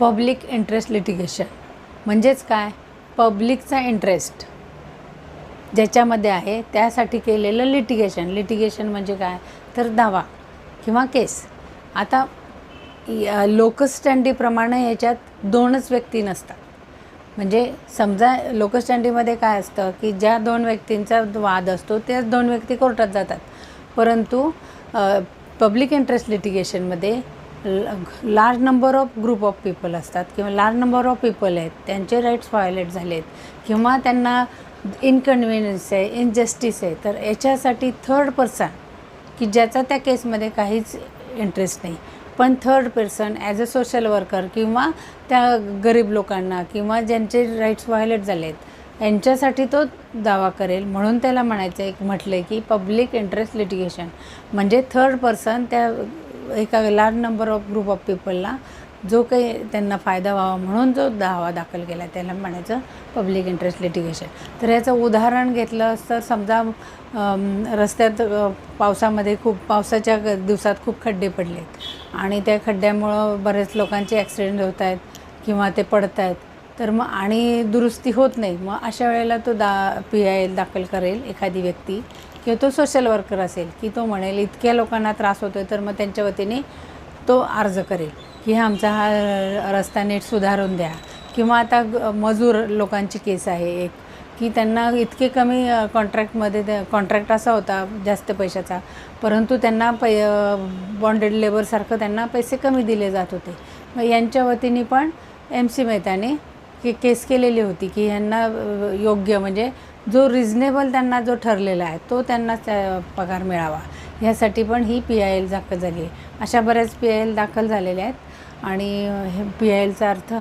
Public interest litigation. म्हणजेच काय? पब्लिकचा इंटरेस्ट. ज्याच्यामध्ये आहे त्यासाठी केलेलं लिटिगेशन. लिटिगेशन म्हणजे काय? तर दावा किंवा केस. आता लोकस्टँडीप्रमाणे याच्यात दोनच व्यक्ती नसतात. म्हणजे समजा लोकस्टँडीमध्ये काय असतं की ज्या दोन व्यक्तींचा वाद असतो त्याच दोन व्यक्ती कोर्टात जातात. परंतु public interest लिटिगेशनमध्ये large number of group of people असतात किंवा लार्ज नंबर ऑफ पीपल आहेत त्यांचे राईट्स व्हायोलेट झालेत किंवा त्यांना इनकन्व्हिनियन्स आहे इनजस्टिस आहे तर याच्यासाठी थर्ड पर्सन की ज्याचा त्या केसमध्ये काहीच इंटरेस्ट नाही. पण third person as a social worker किंवा त्या गरीब लोकांना किंवा ज्यांचे राईट्स व्हायोलेट झाले आहेत यांच्यासाठी तो दावा करेल. म्हणून त्याला म्हणायचं एक म्हटलं आहे की पब्लिक इंटरेस्ट लिटिगेशन म्हणजे थर्ड पर्सन त्या एका large number of group of पीपलला जो काही त्यांना फायदा व्हावा म्हणून जो दावा दाखल केला त्याला म्हणायचं पब्लिक इंटरेस्ट लिटिगेशन तर याचं उदाहरण घेतलं तर समजा रस्त्यात पावसामध्ये खूप पावसाच्या दिवसात खूप खड्डे पडले आणि त्या खड्ड्यामुळं बरेच लोकांचे ॲक्सिडेंट होत आहेत किंवा ते पडत आहेत. तर मग आणि दुरुस्ती होत नाही. मग अशा वेळेला तो दा पी आय एल दाखल करेल एखादी व्यक्ती. किंवा तो सोशल वर्कर असेल की तो म्हणेल इतक्या लोकांना त्रास होतो आहे तर मग त्यांच्या वतीने तो अर्ज करेल की हा आमचा हा रस्ता नीट सुधारून द्या. किंवा आता ग- मजूर लोकांची केस आहे एक की त्यांना इतके कमी कॉन्ट्रॅक्टमध्ये कॉन्ट्रॅक्ट असा होता जास्त पैशाचा परंतु त्यांना पै बॉन्डेड लेबरसारखं त्यांना पैसे कमी दिले जात होते. मग यांच्या वतीने पण एम सी मेहताने की केस केलेली होती की ह्यांना योग्य म्हणजे जो रिझनेबल त्यांना जो ठरलेला आहे तो त्यांना त्या पगार मिळावा. ह्यासाठी पण ही पी आय एल दाखल झाली आहे. अशा बऱ्याच पी आय एल दाखल झालेल्या आहेत. आणि हे पी आय एलचा अर्थ